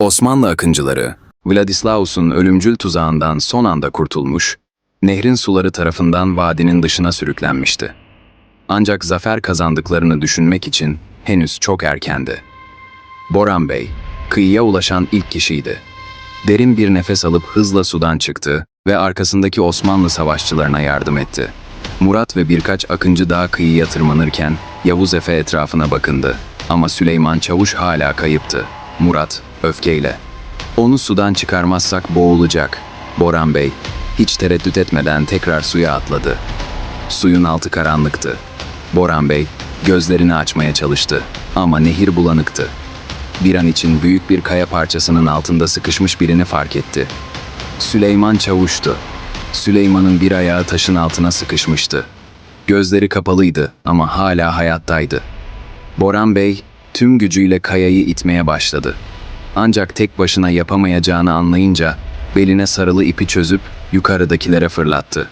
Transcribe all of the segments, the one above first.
Osmanlı akıncıları, Vladislaus'un ölümcül tuzağından son anda kurtulmuş, nehrin suları tarafından vadinin dışına sürüklenmişti. Ancak zafer kazandıklarını düşünmek için henüz çok erkendi. Boran Bey, kıyıya ulaşan ilk kişiydi. Derin bir nefes alıp hızla sudan çıktı ve arkasındaki Osmanlı savaşçılarına yardım etti. Murat ve birkaç akıncı daha kıyıya tırmanırken Yavuz Efe etrafına bakındı. Ama Süleyman Çavuş hala kayıptı. Murat, öfkeyle. Onu sudan çıkarmazsak boğulacak. Boran Bey, hiç tereddüt etmeden tekrar suya atladı. Suyun altı karanlıktı. Boran Bey, gözlerini açmaya çalıştı. Ama nehir bulanıktı. Bir an için büyük bir kaya parçasının altında sıkışmış birini fark etti. Süleyman Çavuş'tu. Süleyman'ın bir ayağı taşın altına sıkışmıştı. Gözleri kapalıydı ama hala hayattaydı. Boran Bey tüm gücüyle kayayı itmeye başladı. Ancak tek başına yapamayacağını anlayınca beline sarılı ipi çözüp yukarıdakilere fırlattı.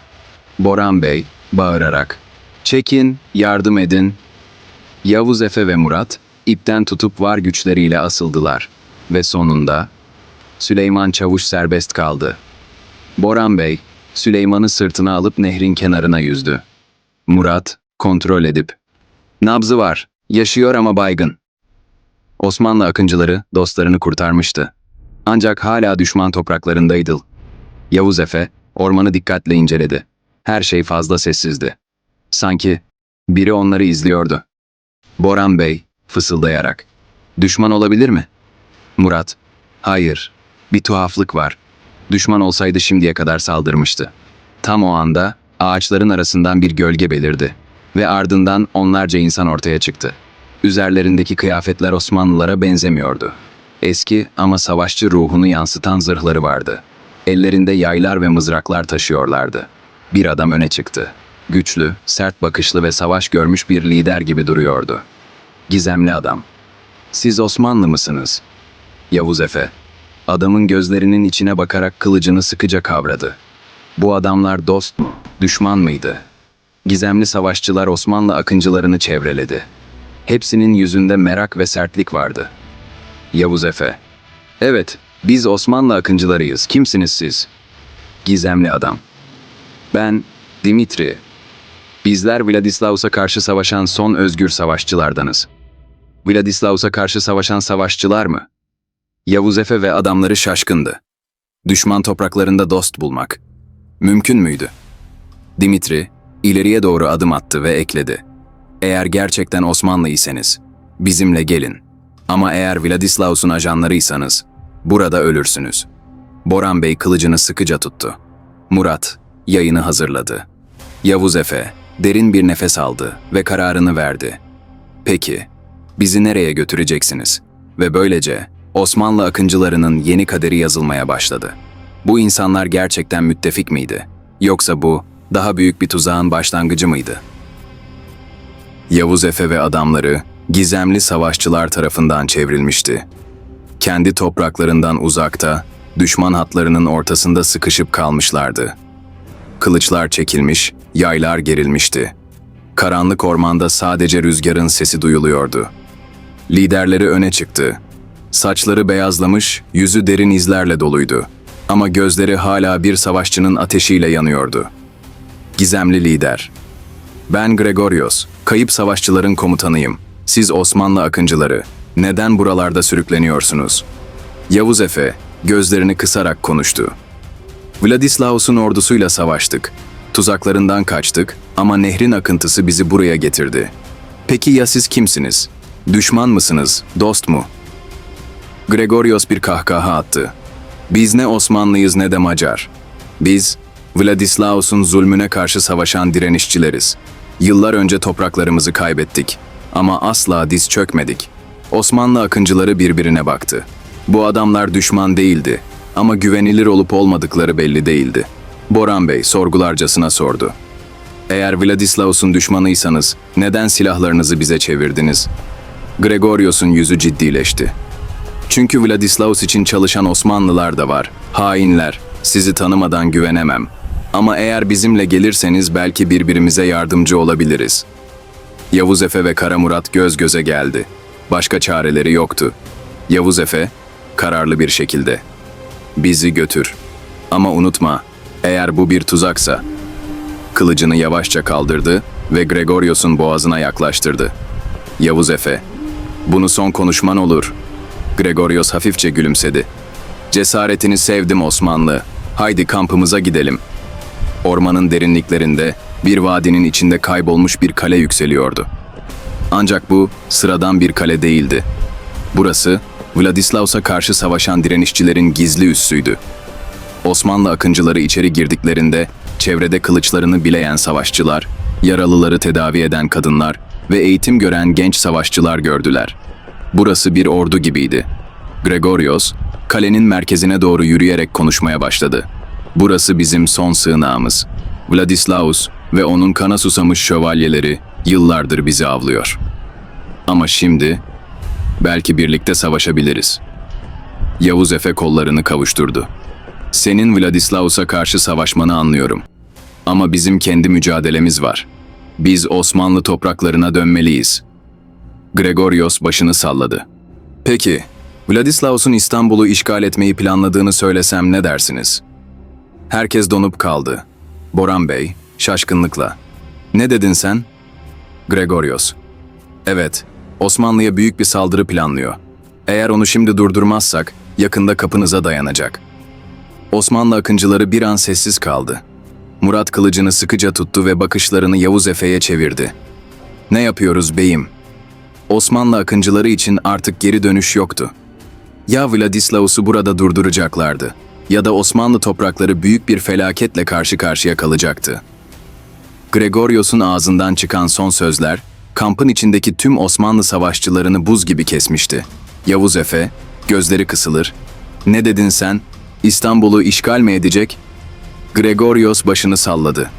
Boran Bey bağırarak "Çekin, yardım edin." Yavuz Efe ve Murat ipten tutup var güçleriyle asıldılar ve sonunda Süleyman Çavuş serbest kaldı. Boran Bey Süleyman'ı sırtına alıp nehrin kenarına yüzdü. Murat kontrol edip Nabzı var. Yaşıyor ama baygın. Osmanlı akıncıları dostlarını kurtarmıştı. Ancak hala düşman topraklarındaydı. Yavuz Efe ormanı dikkatle inceledi. Her şey fazla sessizdi. Sanki biri onları izliyordu. Boran Bey fısıldayarak. Düşman olabilir mi? Murat. Hayır. Bir tuhaflık var. Düşman olsaydı şimdiye kadar saldırmıştı. Tam o anda ağaçların arasından bir gölge belirdi ve ardından onlarca insan ortaya çıktı. Üzerlerindeki kıyafetler Osmanlılara benzemiyordu. Eski ama savaşçı ruhunu yansıtan zırhları vardı. Ellerinde yaylar ve mızraklar taşıyorlardı. Bir adam öne çıktı. Güçlü, sert bakışlı ve savaş görmüş bir lider gibi duruyordu. Gizemli adam. Siz Osmanlı mısınız? Yavuz Efe. Adamın gözlerinin içine bakarak kılıcını sıkıca kavradı. Bu adamlar dost mu, düşman mıydı? Gizemli savaşçılar Osmanlı akıncılarını çevreledi. Hepsinin yüzünde merak ve sertlik vardı. Yavuz Efe. Evet, biz Osmanlı akıncılarıyız. Kimsiniz siz? Gizemli adam. Ben Dimitri. Bizler Vladislaus'a karşı savaşan son özgür savaşçılardanız. Vladislaus'a karşı savaşan savaşçılar mı? Yavuz Efe ve adamları şaşkındı. Düşman topraklarında dost bulmak. Mümkün müydü? Dimitri, ileriye doğru adım attı ve ekledi. Eğer gerçekten Osmanlıysanız, bizimle gelin. Ama eğer Vladislaus'un ajanlarıysanız, burada ölürsünüz. Boran Bey kılıcını sıkıca tuttu. Murat, yayını hazırladı. Yavuz Efe, derin bir nefes aldı ve kararını verdi. Peki, bizi nereye götüreceksiniz? Ve böylece Osmanlı akıncılarının yeni kaderi yazılmaya başladı. Bu insanlar gerçekten müttefik miydi? Yoksa bu daha büyük bir tuzağın başlangıcı mıydı? Yavuz Efe ve adamları gizemli savaşçılar tarafından çevrilmişti. Kendi topraklarından uzakta, düşman hatlarının ortasında sıkışıp kalmışlardı. Kılıçlar çekilmiş, yaylar gerilmişti. Karanlık ormanda sadece rüzgarın sesi duyuluyordu. Liderleri öne çıktı. Saçları beyazlamış, yüzü derin izlerle doluydu. Ama gözleri hala bir savaşçının ateşiyle yanıyordu. Gizemli lider. Ben Gregorios, kayıp savaşçıların komutanıyım. Siz Osmanlı akıncıları. Neden buralarda sürükleniyorsunuz? Yavuz Efe, gözlerini kısarak konuştu. Vladislaus'un ordusuyla savaştık. Tuzaklarından kaçtık ama nehrin akıntısı bizi buraya getirdi. Peki ya siz kimsiniz? Düşman mısınız, dost mu? Gregorios bir kahkaha attı. Biz ne Osmanlıyız ne de Macar. Biz, Vladislaus'un zulmüne karşı savaşan direnişçileriz. Yıllar önce topraklarımızı kaybettik. Ama asla diz çökmedik. Osmanlı akıncıları birbirine baktı. Bu adamlar düşman değildi. Ama güvenilir olup olmadıkları belli değildi. Boran Bey sorgularcasına sordu. Eğer Vladislaus'un düşmanıysanız neden silahlarınızı bize çevirdiniz? Gregorios'un yüzü ciddileşti. Çünkü Vladislaus için çalışan Osmanlılar da var. Hainler. Sizi tanımadan güvenemem. Ama eğer bizimle gelirseniz belki birbirimize yardımcı olabiliriz. Yavuz Efe ve Kara Murat göz göze geldi. Başka çareleri yoktu. Yavuz Efe, kararlı bir şekilde. Bizi götür. Ama unutma, eğer bu bir tuzaksa. Kılıcını yavaşça kaldırdı ve Gregorios'un boğazına yaklaştırdı. Yavuz Efe, bunu son konuşman olur. Gregorios hafifçe gülümsedi. Cesaretini sevdim Osmanlı. Haydi kampımıza gidelim. Ormanın derinliklerinde, bir vadinin içinde kaybolmuş bir kale yükseliyordu. Ancak bu sıradan bir kale değildi. Burası, Vladislaus'a karşı savaşan direnişçilerin gizli üssüydü. Osmanlı akıncıları içeri girdiklerinde çevrede kılıçlarını bileyen savaşçılar, yaralıları tedavi eden kadınlar ve eğitim gören genç savaşçılar gördüler. Burası bir ordu gibiydi. Gregorios, kalenin merkezine doğru yürüyerek konuşmaya başladı. Burası bizim son sığınağımız. Vladislaus ve onun kana susamış şövalyeleri yıllardır bizi avlıyor. Ama şimdi belki birlikte savaşabiliriz. Yavuz Efe kollarını kavuşturdu. Senin Vladislaus'a karşı savaşmanı anlıyorum. Ama bizim kendi mücadelemiz var. Biz Osmanlı topraklarına dönmeliyiz. Gregorios başını salladı. Peki, Vladislaus'un İstanbul'u işgal etmeyi planladığını söylesem ne dersiniz? Herkes donup kaldı. Boran Bey, şaşkınlıkla. Ne dedin sen? Gregorios. Evet, Osmanlı'ya büyük bir saldırı planlıyor. Eğer onu şimdi durdurmazsak, yakında kapınıza dayanacak. Osmanlı akıncıları bir an sessiz kaldı. Murat kılıcını sıkıca tuttu ve bakışlarını Yavuz Efe'ye çevirdi. Ne yapıyoruz beyim? Osmanlı akıncıları için artık geri dönüş yoktu. Ya Vladislaus'u burada durduracaklardı ya da Osmanlı toprakları büyük bir felaketle karşı karşıya kalacaktı. Gregorios'un ağzından çıkan son sözler, kampın içindeki tüm Osmanlı savaşçılarını buz gibi kesmişti. Yavuz Efe, gözleri kısılır. Ne dedin sen? İstanbul'u işgal mi edecek? Gregorios başını salladı.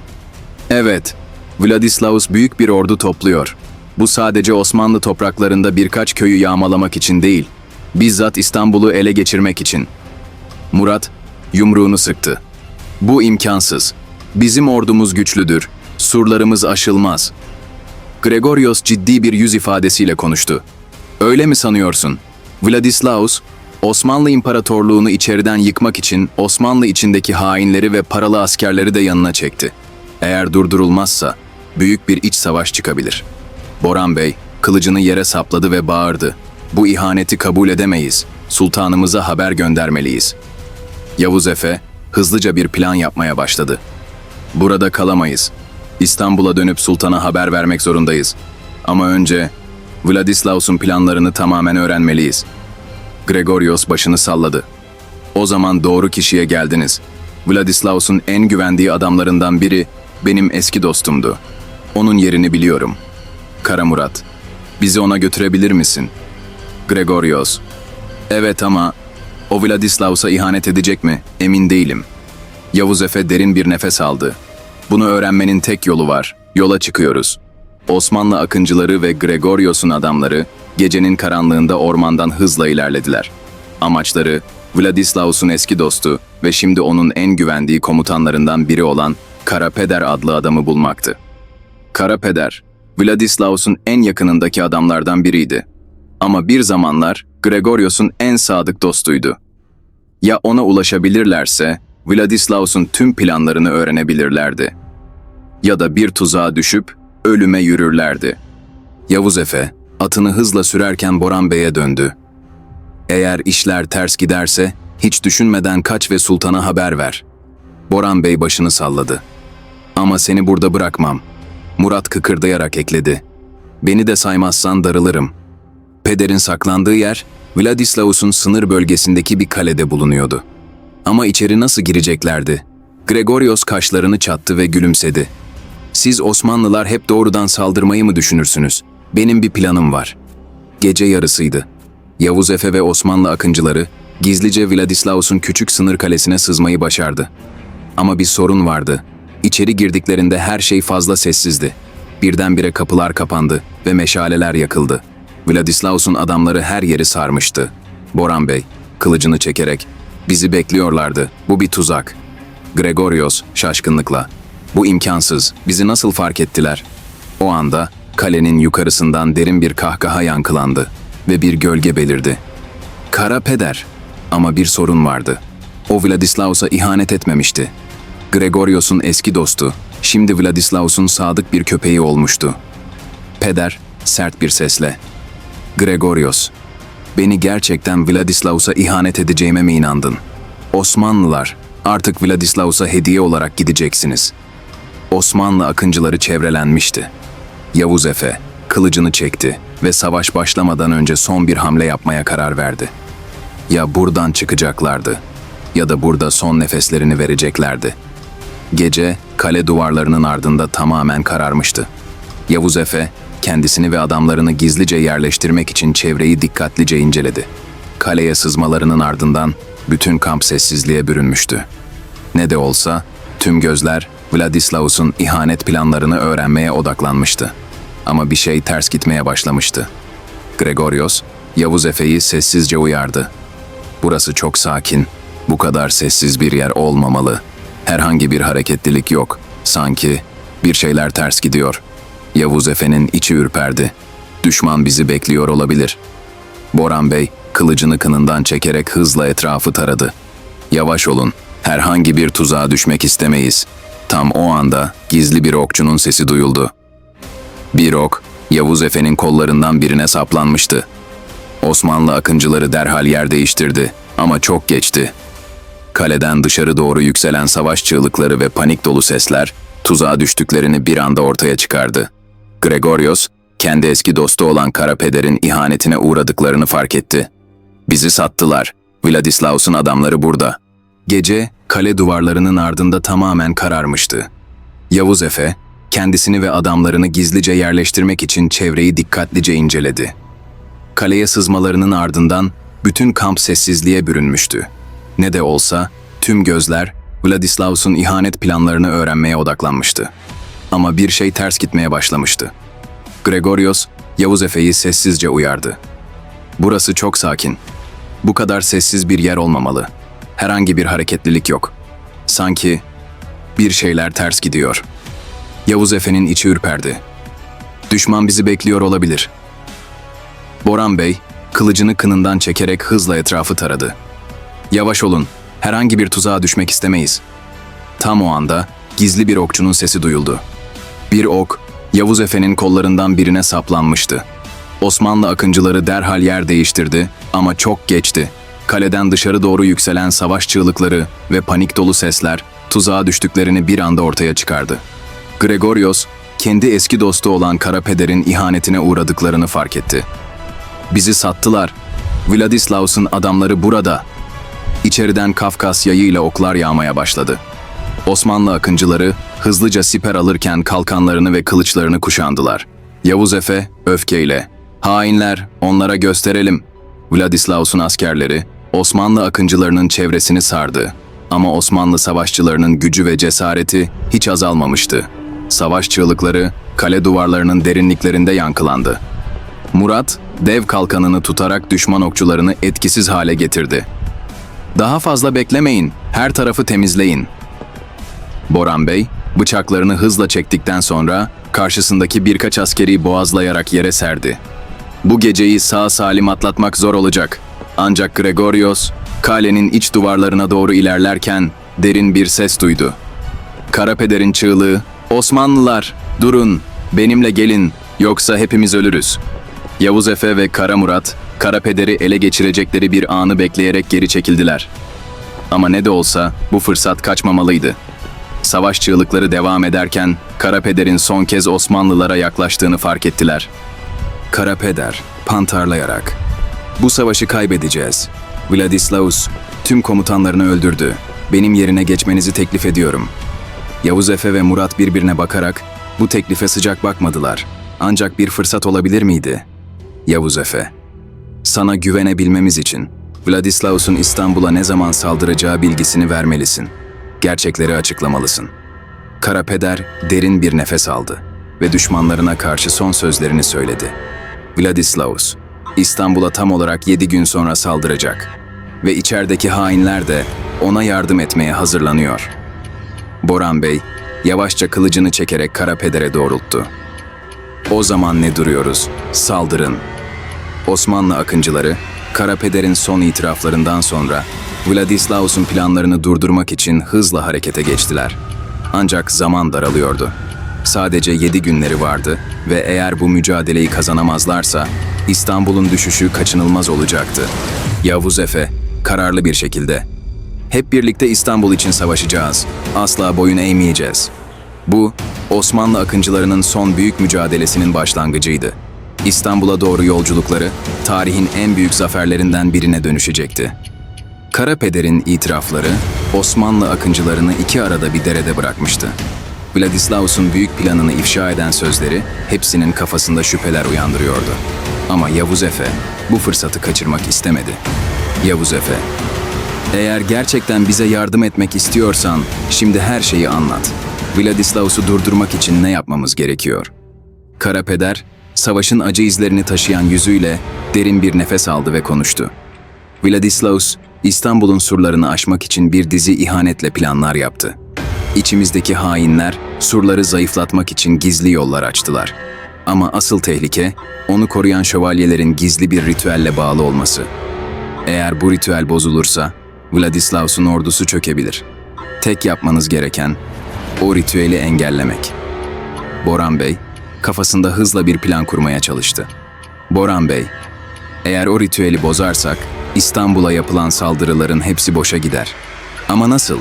Evet, Vladislaus büyük bir ordu topluyor. Bu sadece Osmanlı topraklarında birkaç köyü yağmalamak için değil, bizzat İstanbul'u ele geçirmek için. Murat yumruğunu sıktı. Bu imkansız. Bizim ordumuz güçlüdür. Surlarımız aşılmaz. Gregorios ciddi bir yüz ifadesiyle konuştu. Öyle mi sanıyorsun? Vladislaus, Osmanlı İmparatorluğunu içeriden yıkmak için Osmanlı içindeki hainleri ve paralı askerleri de yanına çekti. Eğer durdurulmazsa büyük bir iç savaş çıkabilir. Boran Bey kılıcını yere sapladı ve bağırdı. Bu ihaneti kabul edemeyiz. Sultanımıza haber göndermeliyiz. Yavuz Efe hızlıca bir plan yapmaya başladı. Burada kalamayız. İstanbul'a dönüp sultana haber vermek zorundayız. Ama önce Vladislaus'un planlarını tamamen öğrenmeliyiz. Gregorios başını salladı. O zaman doğru kişiye geldiniz. Vladislaus'un en güvendiği adamlarından biri benim eski dostumdu. Onun yerini biliyorum. Kara Murat, bizi ona götürebilir misin? Gregorios, evet ama o Vladislaus'a ihanet edecek mi? Emin değilim. Yavuz Efe derin bir nefes aldı. Bunu öğrenmenin tek yolu var. Yola çıkıyoruz. Osmanlı akıncıları ve Gregorios'un adamları gecenin karanlığında ormandan hızla ilerlediler. Amaçları Vladislaus'un eski dostu ve şimdi onun en güvendiği komutanlarından biri olan Karapeder adlı adamı bulmaktı. Karapeder, Vladislaus'un en yakınındaki adamlardan biriydi. Ama bir zamanlar Gregorios'un en sadık dostuydu. Ya ona ulaşabilirlerse Vladislaus'un tüm planlarını öğrenebilirlerdi. Ya da bir tuzağa düşüp ölüme yürürlerdi. Yavuz Efe atını hızla sürerken Boran Bey'e döndü. Eğer işler ters giderse hiç düşünmeden kaç ve sultana haber ver. Boran Bey başını salladı. Ama seni burada bırakmam. Murat kıkırdayarak ekledi. Beni de saymazsan darılırım. Pederin saklandığı yer Vladislaus'un sınır bölgesindeki bir kalede bulunuyordu. Ama içeri nasıl gireceklerdi? Gregorios kaşlarını çattı ve gülümsedi. Siz Osmanlılar hep doğrudan saldırmayı mı düşünürsünüz? Benim bir planım var. Gece yarısıydı. Yavuz Efe ve Osmanlı akıncıları gizlice Vladislaus'un küçük sınır kalesine sızmayı başardı. Ama bir sorun vardı. İçeri girdiklerinde her şey fazla sessizdi. Birdenbire kapılar kapandı ve meşaleler yakıldı. Vladislaus'un adamları her yeri sarmıştı. Boran Bey, kılıcını çekerek, bizi bekliyorlardı, bu bir tuzak. Gregorios şaşkınlıkla, bu imkansız, bizi nasıl fark ettiler? O anda kalenin yukarısından derin bir kahkaha yankılandı ve bir gölge belirdi. Kara peder, Ama bir sorun vardı. O Vladislaus'a ihanet etmemişti. Gregorios'un eski dostu, şimdi Vladislaus'un sadık bir köpeği olmuştu. Peder, sert bir sesle. Gregorios, beni gerçekten Vladislaus'a ihanet edeceğime mi inandın? Osmanlılar, artık Vladislaus'a hediye olarak gideceksiniz. Osmanlı akıncıları çevrelenmişti. Yavuz Efe, kılıcını çekti ve savaş başlamadan önce son bir hamle yapmaya karar verdi. Ya buradan çıkacaklardı ya da burada son nefeslerini vereceklerdi. Gece kale duvarlarının ardında tamamen kararmıştı. Yavuz Efe kendisini ve adamlarını gizlice yerleştirmek için çevreyi dikkatlice inceledi. Kaleye sızmalarının ardından bütün kamp sessizliğe bürünmüştü. Ne de olsa tüm gözler Vladislaus'un ihanet planlarını öğrenmeye odaklanmıştı. Ama bir şey ters gitmeye başlamıştı. Gregorios, Yavuz Efe'yi sessizce uyardı. Burası çok sakin, bu kadar sessiz bir yer olmamalı. Herhangi bir hareketlilik yok. Sanki bir şeyler ters gidiyor. Yavuz Efe'nin içi ürperdi. Düşman bizi bekliyor olabilir. Boran Bey kılıcını kınından çekerek hızla etrafı taradı. Yavaş olun, herhangi bir tuzağa düşmek istemeyiz. Tam o anda gizli bir okçunun sesi duyuldu. Bir ok, Yavuz Efe'nin kollarından birine saplanmıştı. Osmanlı akıncıları derhal yer değiştirdi ama çok geçti. Kaleden dışarı doğru yükselen savaş çığlıkları ve panik dolu sesler tuzağa düştüklerini bir anda ortaya çıkardı. Gregorios, kendi eski dostu olan Karapeder'in ihanetine uğradıklarını fark etti. Bizi sattılar. Vladislaus'un adamları burada. Gece kale duvarlarının ardında tamamen kararmıştı. Yavuz Efe, kendisini ve adamlarını gizlice yerleştirmek için çevreyi dikkatlice inceledi. Kaleye sızmalarının ardından bütün kamp sessizliğe bürünmüştü. Ne de olsa tüm gözler Vladislaus'un ihanet planlarını öğrenmeye odaklanmıştı. Ama bir şey ters gitmeye başlamıştı. Gregorios, Yavuz Efe'yi sessizce uyardı. Burası çok sakin. Bu kadar sessiz bir yer olmamalı. Herhangi bir hareketlilik yok. Sanki bir şeyler ters gidiyor. Yavuz Efe'nin içi ürperdi. Düşman bizi bekliyor olabilir. Boran Bey, kılıcını kınından çekerek hızla etrafı taradı. Yavaş olun, herhangi bir tuzağa düşmek istemeyiz. Tam o anda gizli bir okçunun sesi duyuldu. Bir ok, Yavuz Efe'nin kollarından birine saplanmıştı. Osmanlı akıncıları derhal yer değiştirdi ama çok geçti. Kaleden dışarı doğru yükselen savaş çığlıkları ve panik dolu sesler tuzağa düştüklerini bir anda ortaya çıkardı. Gregorios, kendi eski dostu olan Karapeder'in ihanetine uğradıklarını fark etti. Bizi sattılar. Vladislaus'un adamları burada. İçeriden Kafkas yayıyla oklar yağmaya başladı. Osmanlı akıncıları hızlıca siper alırken kalkanlarını ve kılıçlarını kuşandılar. Yavuz Efe öfkeyle "Hainler, onlara gösterelim." Vladislaus'un askerleri Osmanlı akıncılarının çevresini sardı. Ama Osmanlı savaşçılarının gücü ve cesareti hiç azalmamıştı. Savaş çığlıkları kale duvarlarının derinliklerinde yankılandı. Murat, dev kalkanını tutarak düşman okçularını etkisiz hale getirdi. Daha fazla beklemeyin, her tarafı temizleyin. Boran Bey, bıçaklarını hızla çektikten sonra karşısındaki birkaç askeri boğazlayarak yere serdi. Bu geceyi sağ salim atlatmak zor olacak. Ancak Gregorios, kalenin iç duvarlarına doğru ilerlerken derin bir ses duydu. Karapeder'in çığlığı, Osmanlılar, durun, benimle gelin, yoksa hepimiz ölürüz. Yavuz Efe ve Kara Murat, Karapeder'i ele geçirecekleri bir anı bekleyerek geri çekildiler. Ama ne de olsa bu fırsat kaçmamalıydı. Savaş çığlıkları devam ederken Karapeder'in son kez Osmanlılara yaklaştığını fark ettiler. Karapeder, pantarlayarak, ''Bu savaşı kaybedeceğiz. Vladislaus tüm komutanlarını öldürdü. Benim yerine geçmenizi teklif ediyorum.'' Yavuz Efe ve Murat birbirine bakarak bu teklife sıcak bakmadılar. Ancak bir fırsat olabilir miydi? Yavuz Efe, sana güvenebilmemiz için Vladislaus'un İstanbul'a ne zaman saldıracağı bilgisini vermelisin. Gerçekleri açıklamalısın. Karapeder derin bir nefes aldı ve düşmanlarına karşı son sözlerini söyledi. Vladislaus, İstanbul'a tam olarak yedi gün sonra saldıracak ve içerideki hainler de ona yardım etmeye hazırlanıyor. Boran Bey yavaşça kılıcını çekerek Karapeder'e doğrulttu. O zaman ne duruyoruz? Saldırın. Osmanlı akıncıları Karapeder'in son itiraflarından sonra Vladislaus'un planlarını durdurmak için hızla harekete geçtiler. Ancak zaman daralıyordu. Sadece yedi günleri vardı ve eğer bu mücadeleyi kazanamazlarsa İstanbul'un düşüşü kaçınılmaz olacaktı. Yavuz Efe kararlı bir şekilde hep birlikte İstanbul için savaşacağız. Asla boyun eğmeyeceğiz. Bu, Osmanlı akıncılarının son büyük mücadelesinin başlangıcıydı. İstanbul'a doğru yolculukları, tarihin en büyük zaferlerinden birine dönüşecekti. Karapeder'in itirafları, Osmanlı akıncılarını iki arada bir derede bırakmıştı. Vladislaus'un büyük planını ifşa eden sözleri hepsinin kafasında şüpheler uyandırıyordu. Ama Yavuz Efe bu fırsatı kaçırmak istemedi. Yavuz Efe, eğer gerçekten bize yardım etmek istiyorsan şimdi her şeyi anlat. Vladislaus'u durdurmak için ne yapmamız gerekiyor? Karapeder, savaşın acı izlerini taşıyan yüzüyle derin bir nefes aldı ve konuştu. Vladislaus, İstanbul'un surlarını aşmak için bir dizi ihanetle planlar yaptı. İçimizdeki hainler surları zayıflatmak için gizli yollar açtılar. Ama asıl tehlike onu koruyan şövalyelerin gizli bir ritüelle bağlı olması. Eğer bu ritüel bozulursa Vladislaus'un ordusu çökebilir. Tek yapmanız gereken o ritüeli engellemek. Boran Bey kafasında hızla bir plan kurmaya çalıştı. Boran Bey, eğer o ritüeli bozarsak İstanbul'a yapılan saldırıların hepsi boşa gider. Ama nasıl?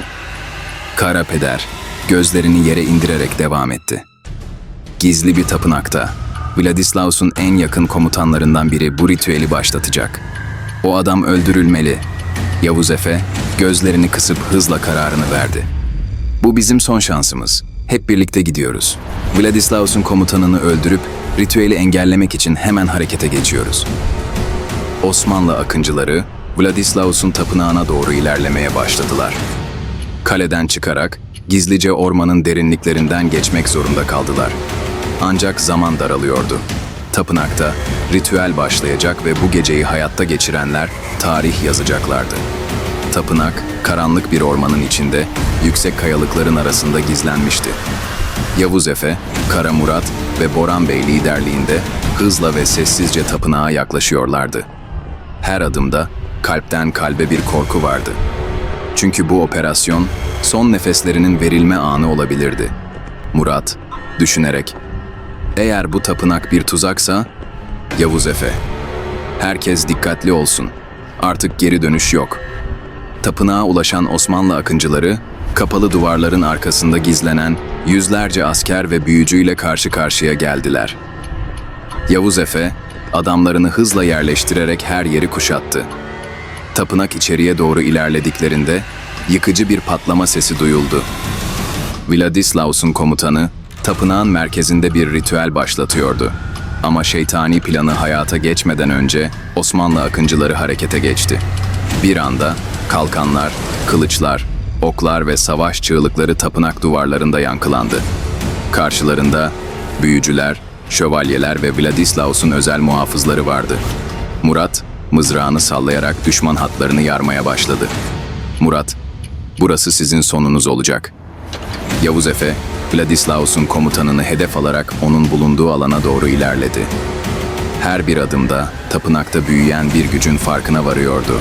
Kara Peder gözlerini yere indirerek devam etti. Gizli bir tapınakta Vladislaus'un en yakın komutanlarından biri bu ritüeli başlatacak. O adam öldürülmeli. Yavuz Efe gözlerini kısıp hızla kararını verdi. Bu bizim son şansımız. Hep birlikte gidiyoruz. Vladislaus'un komutanını öldürüp ritüeli engellemek için hemen harekete geçiyoruz. Osmanlı akıncıları Vladislaus'un tapınağına doğru ilerlemeye başladılar. Kaleden çıkarak gizlice ormanın derinliklerinden geçmek zorunda kaldılar. Ancak zaman daralıyordu. Tapınakta ritüel başlayacak ve bu geceyi hayatta geçirenler tarih yazacaklardı. Tapınak karanlık bir ormanın içinde yüksek kayalıkların arasında gizlenmişti. Yavuz Efe, Kara Murat ve Boran Bey liderliğinde hızla ve sessizce tapınağa yaklaşıyorlardı. Her adımda kalpten kalbe bir korku vardı. Çünkü bu operasyon son nefeslerinin verilme anı olabilirdi. Murat, düşünerek, eğer bu tapınak bir tuzaksa, Yavuz Efe, herkes dikkatli olsun. Artık geri dönüş yok. Tapınağa ulaşan Osmanlı akıncıları, kapalı duvarların arkasında gizlenen yüzlerce asker ve büyücüyle karşı karşıya geldiler. Yavuz Efe, adamlarını hızla yerleştirerek her yeri kuşattı. Tapınak içeriye doğru ilerlediklerinde yıkıcı bir patlama sesi duyuldu. Vladislaus'un komutanı tapınağın merkezinde bir ritüel başlatıyordu. Ama şeytani planı hayata geçmeden önce Osmanlı akıncıları harekete geçti. Bir anda kalkanlar, kılıçlar, oklar ve savaş çığlıkları tapınak duvarlarında yankılandı. Karşılarında büyücüler, şövalyeler ve Vladislaus'un özel muhafızları vardı. Murat, mızrağını sallayarak düşman hatlarını yarmaya başladı. Murat, burası sizin sonunuz olacak. Yavuz Efe, Vladislaus'un komutanını hedef alarak onun bulunduğu alana doğru ilerledi. Her bir adımda tapınakta büyüyen bir gücün farkına varıyordu.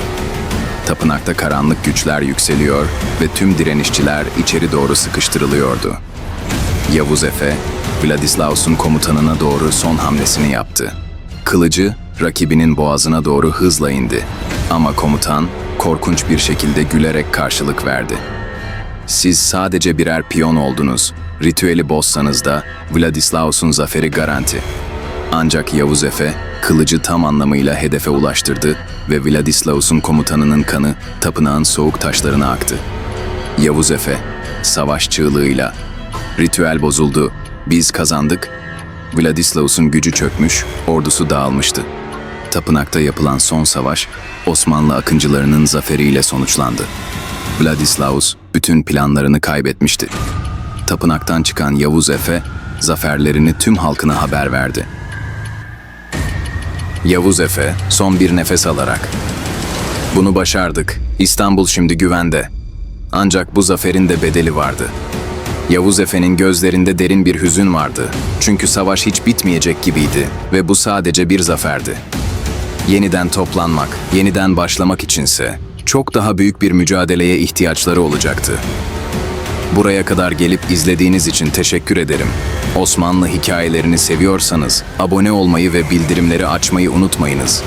Tapınakta karanlık güçler yükseliyor ve tüm direnişçiler içeri doğru sıkıştırılıyordu. Yavuz Efe, Vladislaus'un komutanına doğru son hamlesini yaptı. Kılıcı rakibinin boğazına doğru hızla indi. Ama komutan korkunç bir şekilde gülerek karşılık verdi. Siz sadece birer piyon oldunuz. Ritüeli bozsanız da Vladislaus'un zaferi garanti. Ancak Yavuz Efe kılıcı tam anlamıyla hedefe ulaştırdı ve Vladislaus'un komutanının kanı tapınağın soğuk taşlarına aktı. Yavuz Efe savaş çığlığıyla ritüel bozuldu, biz kazandık. Vladislaus'un gücü çökmüş, ordusu dağılmıştı. Tapınakta yapılan son savaş Osmanlı akıncılarının zaferiyle sonuçlandı. Vladislaus bütün planlarını kaybetmişti. Tapınaktan çıkan Yavuz Efe zaferlerini tüm halkına haber verdi. Yavuz Efe son bir nefes alarak bunu başardık. İstanbul şimdi güvende. Ancak bu zaferin de bedeli vardı. Yavuz Efe'nin gözlerinde derin bir hüzün vardı. Çünkü savaş hiç bitmeyecek gibiydi ve bu sadece bir zaferdi. Yeniden toplanmak, yeniden başlamak içinse çok daha büyük bir mücadeleye ihtiyaçları olacaktı. Buraya kadar gelip izlediğiniz için teşekkür ederim. Osmanlı hikayelerini seviyorsanız abone olmayı ve bildirimleri açmayı unutmayınız.